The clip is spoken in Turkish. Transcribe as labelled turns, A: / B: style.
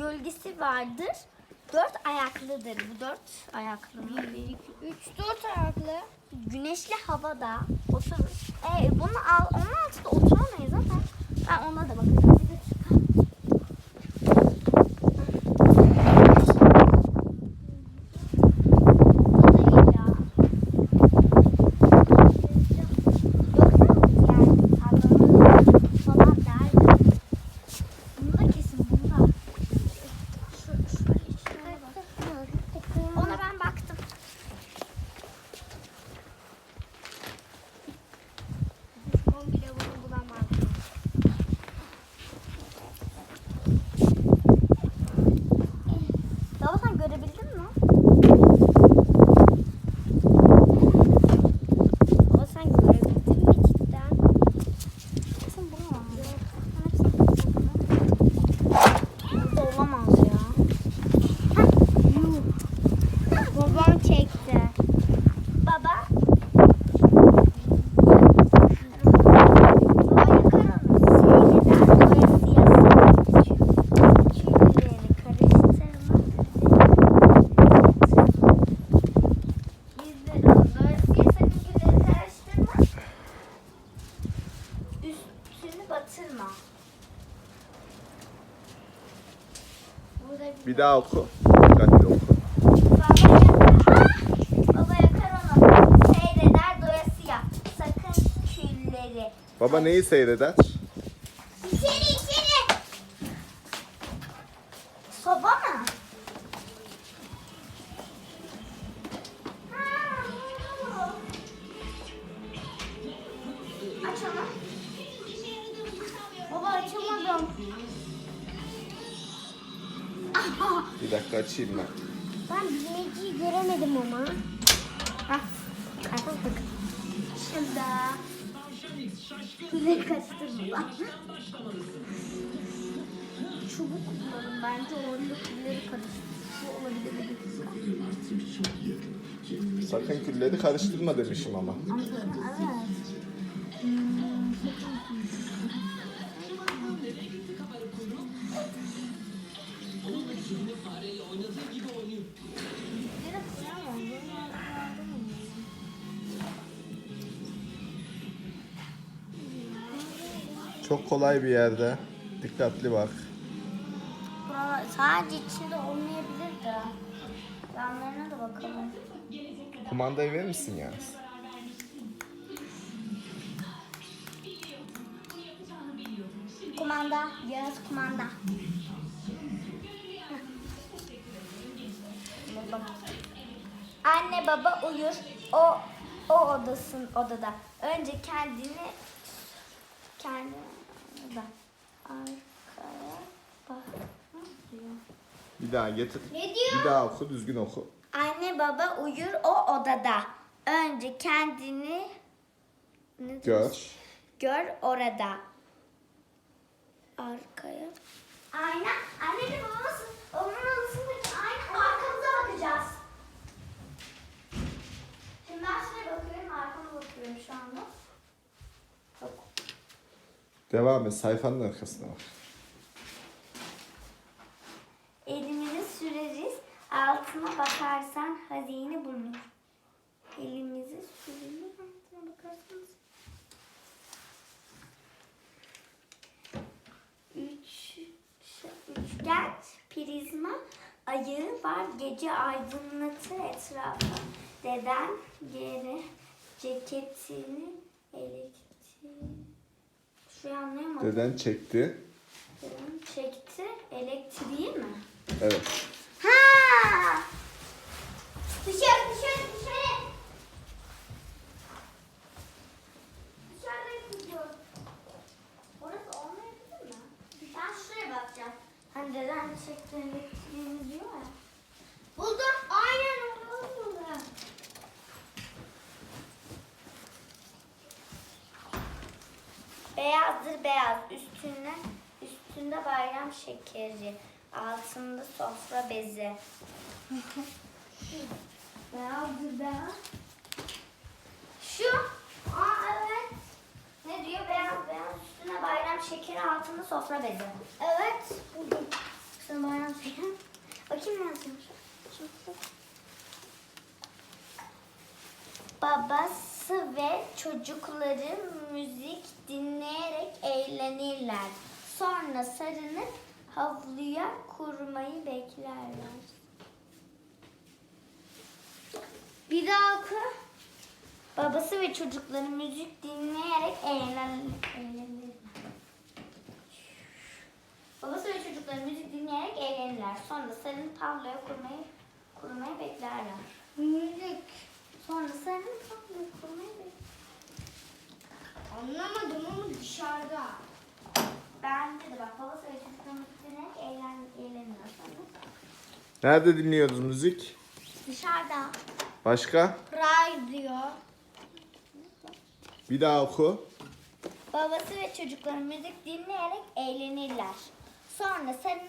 A: gölgesi vardır. Dört ayaklıdır. Bu dört ayaklı. mı?
B: 3 4 ayaklı.
A: Güneşli havada oturur. E, bunu al, onun altında oturamayız ama ben ona da bakacağım. Bu da iyi ya. Yoksa yani sallanır falan derdim. Bunda kesin bunda. Şu, şöyle içine bak. Ona ben baktım.
B: Düşman bile bunu bulamaz.
A: Baba sen görebildin mi? Baba sen görebildin mi cidden? Kesin bunu mu? Burada olamaz ya.
B: Babam çekti.
A: Baba. Baba yakar onu. Seyreder doyasıya. Çiğlerini karıştırma. Yüzleri o doyasıya sakın gülleri karıştırma. Üstünü batırma. Burada
C: Bir daha oku. Dikkatli oku.
A: Baba yakar. Onu. Seyreder doyasıya. Sakın külleri.
C: Baba neyi seyreder? Bir dakika açayım ben.
B: Ben bilmeciyi göremedim ama.
A: Hah, kapattık. Şimdi Güle karıştırma. Çubuk kullanın bence orada külleri karıştır. Bu olabilir mi?
C: Sakın külleri karıştırma demişim ama.
A: Evet.
C: Çok kolay bir yerde. Dikkatli bak.
A: Buralar sadece içinde olmayabilir de. Yanlarına da bakalım.
C: Kumandayı verir misin yani?
A: Kumanda, Yağız kumanda. Anne baba uyur. O o odasın odada. Önce kendini kendini da arkaya bak.
C: Bir daha getir.
A: Ne diyor?
C: Bir daha oku, düzgün oku.
A: Anne baba uyur o odada. Önce kendini ne?
C: Gör.
A: Gör orada. Arkaya. Ayna. Anne de babası. Onun odasındaki ayna. Arkamıza bakacağız. Şimdi ben şuraya bakıyorum. Arkama bakıyorum şu anda. Yok.
C: Devam et. Sayfanın arkasına bak.
A: Elimizi süreriz. Altına bakarsan hazine bulunur. Elimizi süreriz. Altına bakarsanız. Üç, üçgen prizma ayağı var. Gece aydınlatır etrafı. Deden geri ceketini elektriği. Şurayı anlayamadım.
C: Deden çekti.
A: Deden çekti elektriği mi?
C: Evet.
A: Ha! Dışarı dışarı dışarı. Dışarıda gidiyor. Orası olmayabilir mi? Ben şuraya bakacağım. Hani deden çekti elektriğini diyor ya. Buldum. Aynen orada buldum. Beyazdır beyaz. Üstüne üstünde bayram şekeri. Altında sofra bezi. Beyazdır beyaz. Şu. Aa evet. Ne diyor? Beyaz beyaz. Üstüne bayram şekeri altında sofra bezi. Evet. Üstüne bayram Babası ve çocukları müzik dinleyerek eğlenirler. Sonra sarınıp havluya kurmayı beklerler. Bir daha oku. Babası ve çocukları müzik dinleyerek eğlen eğlenirler. Babası ve çocukları müzik dinleyerek eğlenirler. Sonra sarınıp havluya kurmayı kurmayı beklerler.
B: Müzik.
A: Sonra sarınıp havluya kurmayı beklerler.
B: Anlamadım ama dışarıda.
A: Bence de bak çocukları müzik dinleyerek eğlen, eğleniyor. Sonra
C: Nerede dinliyoruz müzik?
A: dışarıda.
C: Başka?
B: Radyo.
C: Bir daha oku.
A: Babası ve çocukları müzik dinleyerek eğlenirler. Sonra sarınıp